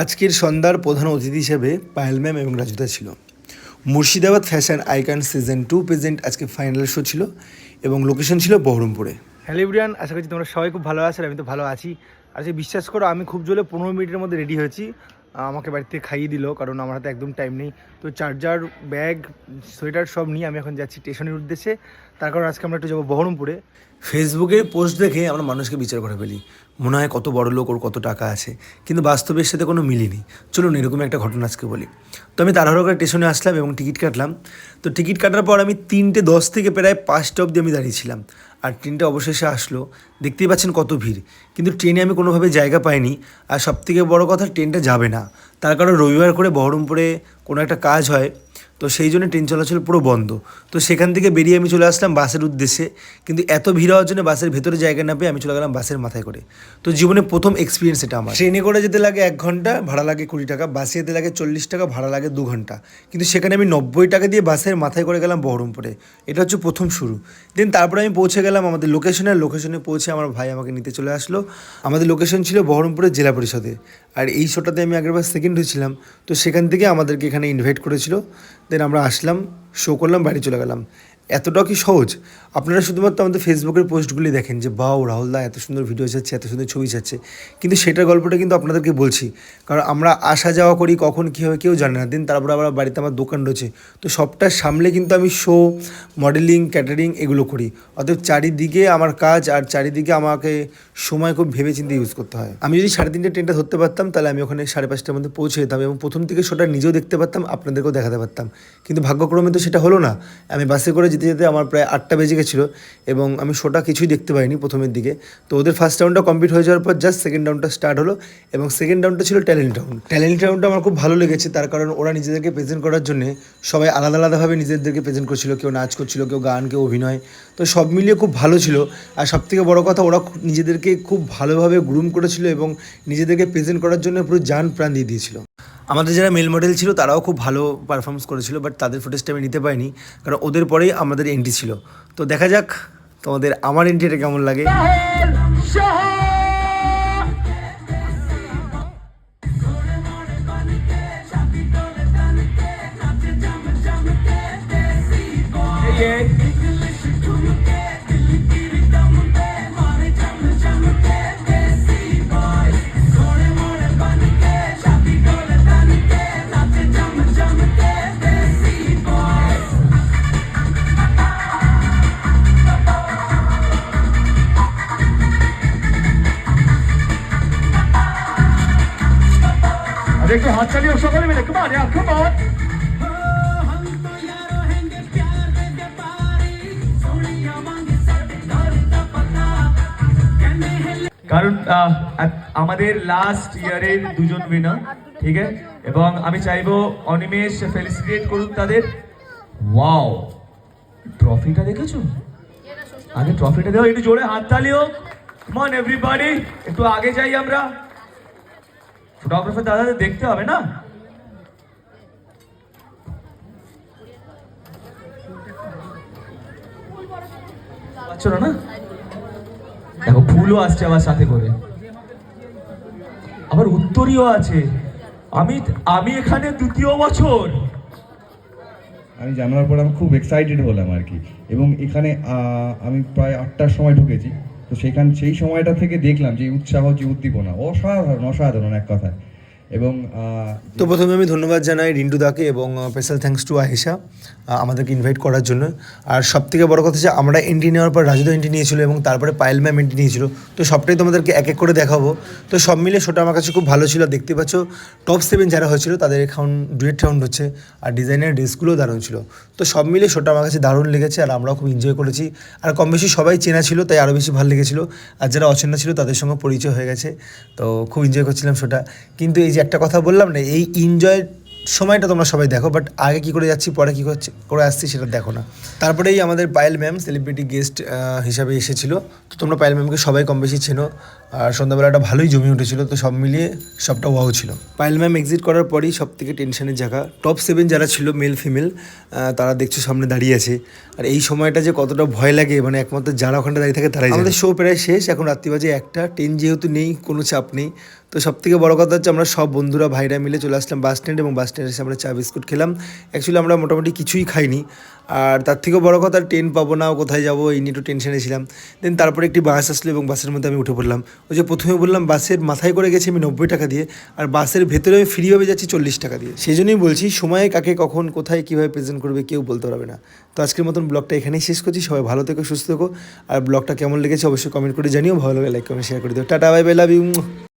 আজকের সন্ধ্যার প্রধান অতিথি হিসেবে পায়েল ম্যাম এবং রাজুদা ছিল। Murshidabad fashion icon season two present আজকে ফাইনাল শো ছিল এবং লোকেশন ছিল বহরমপুরে। হ্যালিব্রিয়ান আশা করছি তোমরা সবাই খুব ভালো আছো আমি তো ভালো আছি। আজকে বিশ্বাস করো, আমি খুব জোরে পনেরো মিনিটের মধ্যে রেডি হয়েছি। আমাকে বাড়িতে খাইয়ে দিল, কারণ আমার হাতে একদম টাইম নেই। তো চার্জার, ব্যাগ, সোয়েটার সব নিয়ে আমি এখন যাচ্ছি স্টেশনের উদ্দেশ্যে। তার কারণ আজকে আমরা একটু যাব বহরমপুরে। ফেসবুকে পোস্ট দেখে আমরা মানুষকে বিচার করে ফেলি। মনে হয় কত বড় লোক, ওর কত টাকা আছে। কিন্তু বাস্তবের সাথে কোনো মিলিনি চলুন এরকম একটা ঘটনা আজকে বলি। তো আমি তাড়াহুড়ো করে স্টেশনে আসলাম এবং টিকিট কাটলাম। তো টিকিট কাটার পর আমি তিনটে দশ থেকে প্রায় পাঁচটা অবধি আমি দাঁড়িয়েছিলাম আর ট্রেনটা অবশেষে আসলো। দেখতেই পাচ্ছেন কত ভিড়। কিন্তু ট্রেনে আমি কোনোভাবে জায়গা পাইনি। আর সবথেকে বড় কথা, ট্রেনটা যাবে না। তার কারণ রবিবার করে বহরমপুরে কোনো একটা কাজ হয়। তো সেই জন্য ট্রেন চলাচল পুরো বন্ধ। তো সেখান থেকে বেরিয়ে আমি চলে আসলাম বাসের উদ্দেশ্যে। কিন্তু এত ভিড় হওয়ার জন্য বাসের ভেতরে জায়গা না পেয়ে আমি চলে গেলাম বাসের মাথায় করে। তো জীবনে প্রথম এক্সপিরিয়েন্স এটা আমার। ট্রেনে করে যেতে লাগে এক ঘণ্টা, ভাড়া লাগে কুড়ি টাকা। বাসে যেতে লাগে চল্লিশ টাকা, ভাড়া লাগে দু ঘণ্টা। কিন্তু সেখানে আমি নব্বই টাকা দিয়ে বাসের মাথায় করে গেলাম বহরমপুরে। এটা হচ্ছে প্রথম শুরু। দেন তারপরে আমি পৌঁছে গেলাম আমাদের লোকেশনে লোকেশনে পৌঁছে আমার ভাই আমাকে নিতে চলে আসলো। আমাদের লোকেশন ছিল বহরমপুরের জেলা পরিষদে। আর এই শোটাতে আমি আগেরবার সেকেন্ড হয়েছিলাম, তো সেখান থেকে আমাদেরকে এখানে ইনভাইট করেছিল। দেন আমরা আসলাম শো করলাম, বাড়ি চলে গেলাম। এতটাও কি সহজ? আপনারা শুধুমাত্র আমাদের ফেসবুকের পোস্টগুলি দেখেন যে বাও রাহুলদা এত সুন্দর ভিডিও যাচ্ছে, এত সুন্দর ছবি যাচ্ছে। কিন্তু সেটার গল্পটা কিন্তু আপনাদেরকে বলছি। কারণ আমরা আসা যাওয়া করি কখন কী হবে কেউ জানে না। দিন তারপর আবার বাড়িতে আমার দোকান রয়েছে। তো সবটা সামলে কিন্তু আমি শো মডেলিং ক্যাটারিং এগুলো করি। অতএব চারিদিকে আমার কাজ আর চারিদিকে আমাকে সময় খুব ভেবে চিন্তে ইউজ করতে হয়। আমি যদি সাড়ে তিনটে ট্রেনটা ধরতে পারতাম, তাহলে আমি ওখানে সাড়ে পাঁচটার মধ্যে পৌঁছে যেতাম এবং প্রথম থেকে শোটা নিজেও দেখতে পারতাম, আপনাদেরকেও দেখাতে পারতাম। কিন্তু ভাগ্যক্রমে তো সেটা হলো না। আমি বাসে করে যেতে যেতে আমার প্রায় আটটা বেজে গেছিল এবং আমি শোটা কিছুই দেখতে পাইনি প্রথমের দিকে। তো ওদের ফার্স্ট রাউন্ডটা কমপ্লিট হয়ে যাওয়ার পর জাস্ট সেকেন্ড রাউন্ডটা স্টার্ট হলো এবং সেকেন্ড রাউন্ডটা ছিল ট্যালেন্ট রাউন্ড ট্যালেন্ট রাউন্ডটা আমার খুব ভালো লেগেছে, তার কারণ ওরা নিজেদেরকে প্রেজেন্ট করার জন্য সবাই আলাদা আলাদাভাবে নিজেদেরকে প্রেজেন্ট করছিল, কেউ নাচ করছিল, কেউ গান, কেউ অভিনয়। তো সব মিলিয়ে খুব ভালো ছিল। আর সব থেকে বড় কথা, ওরা নিজেদেরকে খুব ভালোভাবে গ্রুম করেছিল এবং নিজেদেরকে প্রেজেন্ট করার জন্য পুরো জান প্রাণ দিয়ে দিয়েছিল। আমাদের যারা মেল মডেল ছিল, তারাও খুব ভালো পারফরমেন্স করেছিল বাট তাদের ফুটেজটা আমি নিতে পাইনি কারণ ওদের পরেই আমাদের এন্ট্রি ছিল। তো দেখা যাক তোমাদের আমার এন্ট্রিটা কেমন লাগে। আর একটু হাত চালিয়ে সকলে মিলে come on কারণ আমাদের লাস্ট ইয়ারের দুজন উইনার ঠিক আছে? এবং আমি চাইব অনিমেষ ফেলিসিটেট করুন তাদের। ওয়াও ট্রফিটা দেখেছ? আগে ট্রফিটা দেও একটু জোরে হাত তালিও কম অন এভরিবডি একটু আগে যাই আমরা। ফটোগ্রাফার দাদাদের দেখতে হবে না? না? দেখো, ফুলও আসছে আমার সাথে করে। আবার উত্তরীয় আছে। আমি আমি এখানে দ্বিতীয় বছর। আমি জানার পর আমি খুব এক্সাইটেড হলাম আর কি। এবং এখানে আমি প্রায় আটটার সময় ঢুকেছি। তো সেখান সেই সময়টা থেকে দেখলাম যে উৎসাহ যে উদ্দীপনা অসাধারণ অসাধারণ এক কথায়। এবং তো প্রথমে আমি ধন্যবাদ জানাই রিন্টু দাকে এবং স্পেশাল থ্যাঙ্কস টু আহিসা আমাদেরকে ইনভাইট করার জন্য। আর সব থেকে বড় কথা হচ্ছে আমরা এন্ট্রি নেওয়ার পর রাজুদা এন্ট্রি নিয়েছিল এবং তারপরে পায়েল ম্যাম এন্ট্রি নিয়েছিল। তো সবটাই তোমাদেরকে এক এক করে দেখাবো। তো সব মিলে শোটা আমার কাছে খুব ভালো ছিল। দেখতে পাচ্ছ টপ সেভেন যারা হয়েছিল, তাদের এখন ডুয়েট রাউন্ড হচ্ছে। আর ডিজাইনের ড্রেসগুলোও দারুণ ছিল। তো সব মিলে শোটা আমার কাছে দারুণ লেগেছে আর আমরাও খুব এনজয় করেছি। আর কম বেশি সবাই চেনা ছিল, তাই আরও বেশি ভালো লেগেছিলো। আর যারা অচেনা ছিল, তাদের সঙ্গে পরিচয় হয়ে গেছে। তো খুব এনজয় করছিলাম শোটা। কিন্তু এই যে একটা কথা বললাম না, এই এনজয় সময়টা তোমরা সবাই দেখো বাট আগে কি করে যাচ্ছি, পরে কী করছে, করে আসছি সেটা দেখো না। তারপরেই আমাদের পায়েল ম্যাম সেলিব্রিটি গেস্ট হিসাবে এসেছিল। তো তোমরা পায়েল ম্যামকে সবাই কম বেশি চেনো। আর সন্ধ্যাবেলাটা ভালোই জমি উঠেছিল তো সব মিলিয়ে সবটা ওয়াও ছিল। পাইল ম্যাম এক্সিট করার পরেই সব থেকে টেনশনের জায়গা। টপ সেভেন যারা ছিল মেল ফিমেল তারা দেখছ সামনে দাঁড়িয়ে আছে। আর এই সময়টা যে কতটা ভয় লাগে মানে একমাত্র যারা ওখানে দাঁড়িয়ে থাকে তারাই আমাদের শো প্রায় শেষ এখন রাত্রি বাজে একটা ট্রেন যেহেতু নেই কোনো চাপ নেই। তো সব থেকে বড়ো কথা হচ্ছে আমরা সব বন্ধুরা ভাইরা মিলে চলে আসলাম বাস স্ট্যান্ড এবং বাস স্ট্যান্ডে এসে আমরা চা বিস্কুট খেলাম। অ্যাকচুয়ালি আমরা মোটামুটি কিছুই খাইনি। আর তার থেকেও বড়ো কথা ট্রেন পাবো না কোথায় যাব এই নিয়ে একটু টেনশনে ছিলাম। দেন তারপরে একটি বাস আসলো এবং বাসের মধ্যে আমি উঠে পড়লাম। ওই যে প্রথমে বললাম বাসের মাথায় করে গেছি আমি নব্বই টাকা দিয়ে, আর বাসের ভেতরে আমি ফ্রিভাবে যাচ্ছি চল্লিশ টাকা দিয়ে। সেই জন্যই বলছি, সময়ে কাকে কখন, কোথায়, কীভাবে প্রেজেন্ট করবে কেউ বলতে পারবে না। তো আজকের মতন ব্লগটা এখানেই শেষ করছি, সবাই ভালো থেকো, সুস্থ থেকো। আর ব্লগটা কেমন লেগেছে অবশ্যই কমেন্ট করে জানিও, ভালো লাগে লাইক কমেন্ট শেয়ার করে দিও। টাটা বাই বাই লাভ ইউ